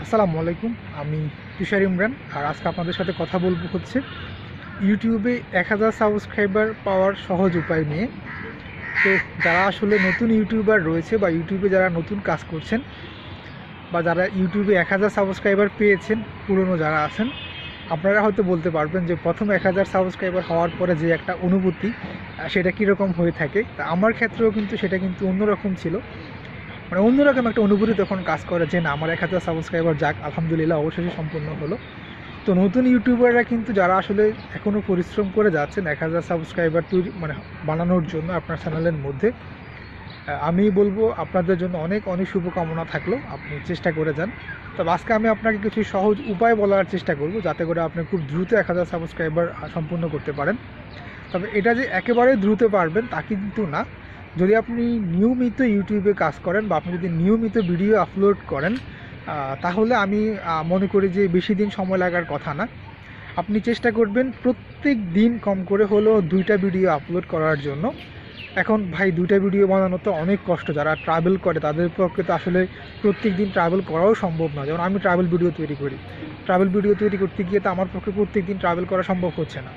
আসসালামু আলাইকুম, আমি তুষার ইমরান আর আজকে আপনাদের সাথে কথা বলব হচ্ছে ইউটিউবে এক হাজার সাবস্ক্রাইবার পাওয়ার সহজ উপায় নিয়ে। তো যারা আসলে নতুন ইউটিউবার রয়েছে বা ইউটিউবে যারা নতুন কাজ করছেন বা যারা ইউটিউবে এক হাজার সাবস্ক্রাইবার পেয়েছেন, পুরনো যারা আছেন, আপনারা হয়তো বলতে পারবেন যে প্রথম এক হাজার সাবস্ক্রাইবার হওয়ার পরে যে একটা অনুভূতি সেটা কীরকম হয়ে থাকে। তা আমার ক্ষেত্রেও কিন্তু সেটা কিন্তু অন্যরকম ছিল। মানে অন্যরকম একটা অনুভূতি তখন কাজ করে যে না, আমার এক হাজার সাবস্ক্রাইবার যাক, আলহামদুলিল্লাহ অবশেষে সম্পূর্ণ হলো। তো নতুন ইউটিউবাররা কিন্তু যারা আসলে এখনও পরিশ্রম করে যাচ্ছেন এক হাজার সাবস্ক্রাইবার তৈরি মানে বানানোর জন্য আপনার চ্যানেলের মধ্যে আমি বলব আপনাদের জন্য অনেক অনেক শুভকামনা থাকল, আপনি চেষ্টা করে যান। তবে আজকে আমি আপনাকে কিছু সহজ উপায় বলার চেষ্টা করব, যাতে করে আপনি খুব দ্রুত এক হাজার সাবস্ক্রাইবার সম্পূর্ণ করতে পারেন। তবে এটা যে একেবারে দ্রুত পারবেন তা কিন্তু না। যদি আপনি নিয়মিত ইউটিউবে কাজ করেন বা আপনি যদি নিয়মিত ভিডিও আপলোড করেন তাহলে আমি মনে করি যে বেশি দিন সময় লাগার কথা না। আপনি চেষ্টা করবেন প্রত্যেক দিন কম করে হলেও দুইটা ভিডিও আপলোড করার জন্য। এখন ভাই, দুইটা ভিডিও বানানো তো অনেক কষ্ট। যারা ট্রাভেল করে, তাদের পক্ষে তো আসলে প্রত্যেক দিন ট্রাভেল করাও সম্ভব না। যেমন আমি ট্রাভেল ভিডিও তৈরি করি। ট্রাভেল ভিডিও তৈরি করতে গিয়ে তো আমার পক্ষে প্রত্যেক দিন ট্রাভেল করা সম্ভব হচ্ছে না।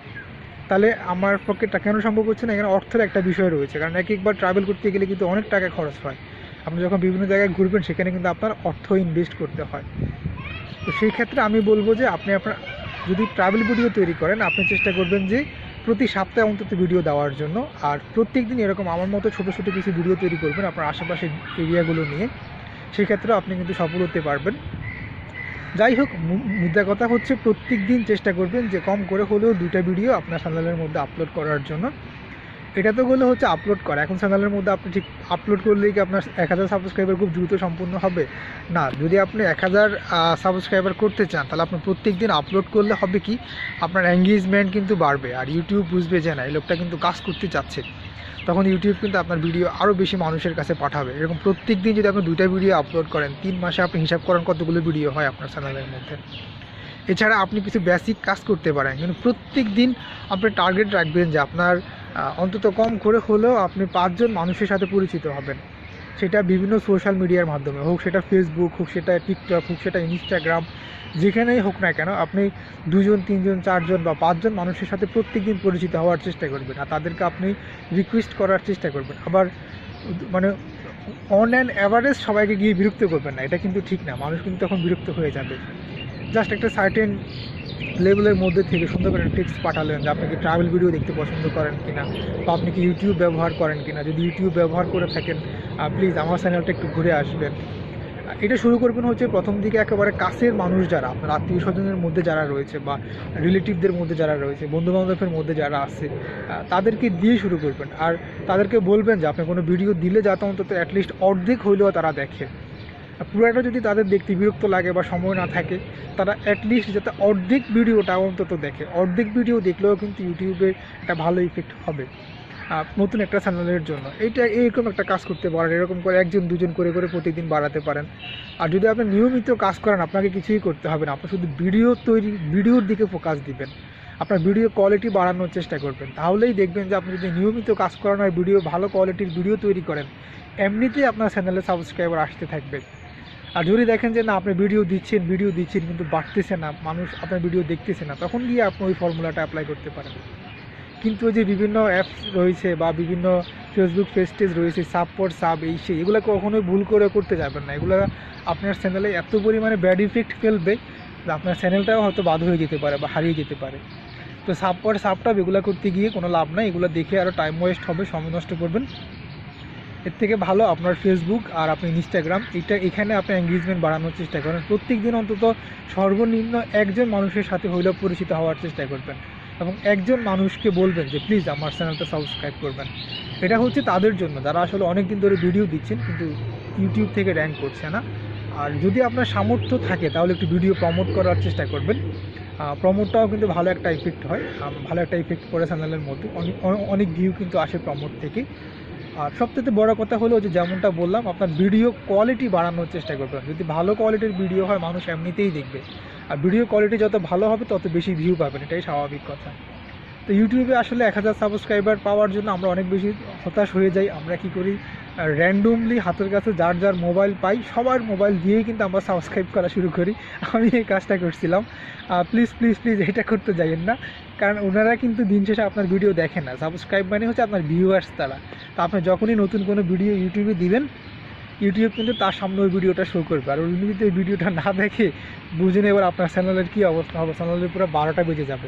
তাহলে আমার পক্ষে কেন সম্ভব হচ্ছে না? এখানে অর্থের একটা বিষয় রয়েছে। কারণ এক একবার ট্রাভেল করতে গেলে কিন্তু অনেক টাকা খরচ হয়। আপনি যখন বিভিন্ন জায়গায় ঘুরবেন, সেখানে কিন্তু আপনার অর্থ ইনভেস্ট করতে হয়। তো সেই ক্ষেত্রে আমি বলব যে, আপনি আপনার যদি ট্রাভেল ভিডিও তৈরি করেন, আপনি চেষ্টা করবেন যে, প্রতি সপ্তাহে অন্তত ভিডিও দেওয়ার জন্য। আর প্রত্যেক দিন এরকম আমার মতো ছোটো ছোটো কিছু ভিডিও তৈরি করবেন আপনার আশেপাশের এরিয়াগুলো নিয়ে। সেই ক্ষেত্রে আপনি কিন্তু সফল হতে পারবেন। যাই হোক মুদ্রা কথা হচ্ছে প্রত্যেক দিন চেষ্টা করবেন যে কম করে হলেও দুইটা ভিডিও আপনার চ্যানেলের মধ্যে আপলোড করার জন্য। এটা তো বলে হচ্ছে আপলোড করা। এখন চ্যানেলের মধ্যে আপনি ঠিক আপলোড করলেই কি আপনার এক হাজার সাবস্ক্রাইবার খুব দ্রুত সম্পূর্ণ হবে? না, যদি আপনি এক হাজার সাবস্ক্রাইবার করতে চান, তাহলে আপনি প্রত্যেক দিন আপলোড করলে হবে কি? আপনার এঙ্গেজমেন্ট কিন্তু বাড়বে। আর ইউটিউব বুঝবে যে না, এই লোকটা কিন্তু কাজ করতে চাচ্ছে। তখন ইউটিউব কিন্তু আপনার ভিডিও আরও বেশি মানুষের কাছে পাঠাবে। এরকম প্রত্যেক দিন যদি আপনি দুইটা ভিডিও আপলোড করেন, তিন মাসে আপনি হিসাব করেন কতগুলো ভিডিও হয় আপনার চ্যানেলের মধ্যে। এছাড়া আপনি কিছু বেসিক কাজ করতে পারেন, কিন্তু প্রত্যেক দিন আপনি টার্গেট রাখবেন যে আপনার অন্তত কম করে হলেও আপনি পাঁচজন মানুষের সাথে পরিচিত হবেন। সেটা বিভিন্ন সোশ্যাল মিডিয়ার মাধ্যমে হোক সেটা ফেসবুক হোক সেটা টিকটক হোক সেটা ইনস্টাগ্রাম যেখানেই হোক না কেন আপনি দুজন, তিনজন, চারজন বা পাঁচজন মানুষের সাথে প্রত্যেক দিন পরিচিত হওয়ার চেষ্টা করবেন আর তাদেরকে আপনি রিকোয়েস্ট করার চেষ্টা করবেন। আবার মানে অন অ্যান্ড অ্যাভারেজ সবাইকে গিয়ে বিরক্ত করবেন না, এটা কিন্তু ঠিক না। মানুষ কিন্তু তখন বিরক্ত হয়ে যাবে। জাস্ট একটা সার্টেন লেভেলের মধ্যে থেকে সুন্দর করে টিপস পাঠালেন যে আপনি কি ট্রাভেল ভিডিও দেখতে পছন্দ করেন কিনা বা আপনি কি ইউটিউব ব্যবহার করেন কিনা। যদি ইউটিউব ব্যবহার করে থাকেন প্লিজ আমার চ্যানেলটা একটু ঘুরে আসবেন। এটা শুরু করবেন হচ্ছে প্রথম দিকে একেবারে কাছের মানুষ যারা, আপনার আত্মীয় স্বজনের মধ্যে যারা রয়েছে বা রিলেটিভদের মধ্যে যারা রয়েছে বন্ধু বান্ধবের মধ্যে যারা আছে তাদেরকে দিয়ে শুরু করবেন। আর তাদেরকে বলবেন যে, আপনি কোনো ভিডিও দিলে যাতে অন্তত অ্যাটলিস্ট অর্ধেক হইলেও তারা দেখে। পুরোটা যদি তাদের দেখতে বিরক্ত লাগে বা সময় না থাকে, তারা অ্যাটলিস্ট যাতে অর্ধেক ভিডিওটা অন্তত দেখে। অর্ধেক ভিডিও দেখলেও কিন্তু ইউটিউবে একটা ভালো ইফেক্ট হবে নতুন একটা চ্যানেলের জন্য। এইটা এইরকম একটা কাজ করতে পারেন, এরকম করে একজন, দুজন করে করে প্রতিদিন বাড়াতে পারেন। আর যদি আপনি নিয়মিত কাজ করেন, আপনাকে কিছুই করতে হবে না। আপনি শুধু ভিডিও তৈরি ভিডিওর দিকে ফোকাস দিবেন। আপনার ভিডিও কোয়ালিটি বাড়ানোর চেষ্টা করবেন। তাহলেই দেখবেন যে আপনি যদি নিয়মিত কাজ করেন আর ভিডিও ভালো কোয়ালিটির ভিডিও তৈরি করেন, এমনিতেই আপনার চ্যানেলে সাবস্ক্রাইবার আসতে থাকবে। আর যদি দেখেন যে না, আপনি ভিডিও দিচ্ছেন ভিডিও দিচ্ছেন, কিন্তু বাড়তেছে না, মানুষ আপনার ভিডিও দেখতেছে না, তখন গিয়ে আপনি ওই ফর্মুলাটা অ্যাপ্লাই করতে পারেন। কিন্তু যে বিভিন্ন অ্যাপস রয়েছে বা বিভিন্ন ফেসবুক পেজটেজ রয়েছে সাপোর্ট সাব এই সেই, এগুলো কখনোই ভুল করে করতে যাবেন না। এগুলো আপনার চ্যানেলে এত পরিমাণে ব্যাড ইফেক্ট ফেলবে আপনার চ্যানেলটাও হয়তো বাদ হয়ে যেতে পারে বা হারিয়ে যেতে পারে। তো সাপোর্ট সাপটাপ এগুলো করতে গিয়ে কোনো লাভ নাই, এগুলো দেখে আরও টাইম ওয়েস্ট হবে, সময় নষ্ট করবেন। এর থেকে ভালো আপনার ফেসবুক আর আপনি ইনস্টাগ্রাম এটা এখানে আপনি এঙ্গেজমেন্ট বাড়ানোর চেষ্টা করেন। প্রত্যেক দিন অন্তত সর্বনিম্ন একজন মানুষের সাথে হইলেও পরিচিত হওয়ার চেষ্টা করবেন এবং একজন মানুষকে বলবেন যে, প্লিজ আমার চ্যানেলটা সাবস্ক্রাইব করবেন। এটা হচ্ছে তাদের জন্য। যারা আসলে অনেক দিন ধরে ভিডিও দিচ্ছেন কিন্তু ইউটিউব থেকে র্যাঙ্ক করছে না। আর যদি আপনার সামর্থ্য থাকে, তাহলে একটু ভিডিও প্রমোট করার চেষ্টা করবেন। প্রমোটটাও কিন্তু ভালো একটা ইফেক্ট হয়। ভালো একটা ইফেক্ট পড়ে চ্যানেলের মধ্যে। অনেক অনেক ভিউ কিন্তু আসে প্রমোট থেকে। আর সবথেকে বড় কথা হলো যে যেমনটা বললাম, আপনার ভিডিও কোয়ালিটি বাড়ানোর চেষ্টা করবেন। যদি ভালো কোয়ালিটির ভিডিও হয়, মানুষ এমনিতেই দেখবে। আর ভিডিও কোয়ালিটি যত ভালো হবে, তত বেশি ভিউ পাবেন। এটাই স্বাভাবিক কথা। তো ইউটিউবে আসলে এক হাজার সাবস্ক্রাইবার পাওয়ার জন্য আমরা অনেক বেশি হতাশ হয়ে যাই। আমরা কি করি? র্যান্ডমলি হাতের কাছে যার যার মোবাইল পাই, সবার মোবাইল দিয়েই কিন্তু আমরা সাবস্ক্রাইব করা শুরু করি। আমি এই কাজটা করছিলাম। প্লিজ প্লিজ প্লিজ এটা করতে যাইয়েন না। কারণ ওনারা কিন্তু দিন শেষে আপনার ভিডিও দেখেন না। সাবস্ক্রাইব মানে হচ্ছে আপনার ভিউয়ার্স তারা। তো আপনি যখনই নতুন কোনো ভিডিও ইউটিউবে দিবেন ইউটিউব কিন্তু তার সামনে ওই ভিডিওটা শো করবে। আর উনি যদি ওই ভিডিওটা না দেখে, বুঝে এবার আপনার চ্যানেলের কী অবস্থা হবে। চ্যানেলের পুরো বারোটা বেজে যাবে।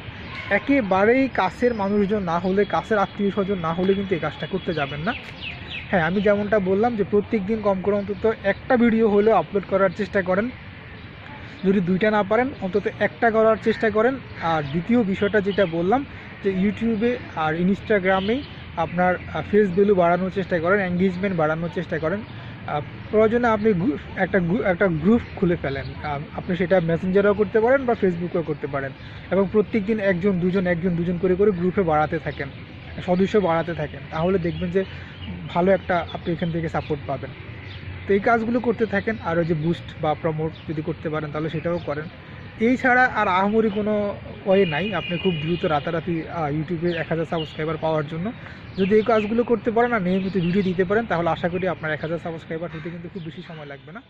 একেবারেই কাছের মানুষজন না হলে, কাছের আত্মীয় স্বজন না হলে কিন্তু এই কাজটা করতে যাবেন না। হ্যাঁ আমি যেমনটা বললাম যে প্রত্যেক দিন কম করে অন্তত একটা ভিডিও হলেও আপলোড করার চেষ্টা করেন। যদি দুইটা না পারেন, অন্তত একটা করার চেষ্টা করেন। আর দ্বিতীয় বিষয়টা যেটা বললাম, যে ইউটিউবে আর ইনস্টাগ্রামেই আপনার ফেস ভ্যালু বাড়ানোর চেষ্টা করেন এঙ্গেজমেন্ট বাড়ানোর চেষ্টা করেন। প্রয়োজনে আপনি একটা একটা গ্রুপ খুলে ফেলেন। আপনি সেটা মেসেঞ্জারও করতে পারেন বা ফেসবুকেও করতে পারেন। এবং প্রত্যেক দিন একজন, দুজন একজন, দুজন করে করে গ্রুপে বাড়াতে থাকেন। সদস্য বাড়াতে থাকেন, তাহলে দেখবেন যে ভালো একটা আপনি এখান থেকে সাপোর্ট পাবেন। তো এই কাজগুলো করতে থাকেন, আর ওই যে বুস্ট বা প্রমোট যদি করতে পারেন, তাহলে সেটাও করেন। এই ছাড়া আর আহমরি কোনো ওয়ে নাই, আপনি খুব দ্রুত রাতারাতি ইউটিউবে এক হাজার সাবস্ক্রাইবার পাওয়ার জন্য। যদি এই কাজগুলো করতে পারেন আর নিয়মিত ভিডিও দিতে পারেন, তাহলে আশা করি আপনার এক হাজার সাবস্ক্রাইবার হতে কিন্তু খুব বেশি সময় লাগবে না।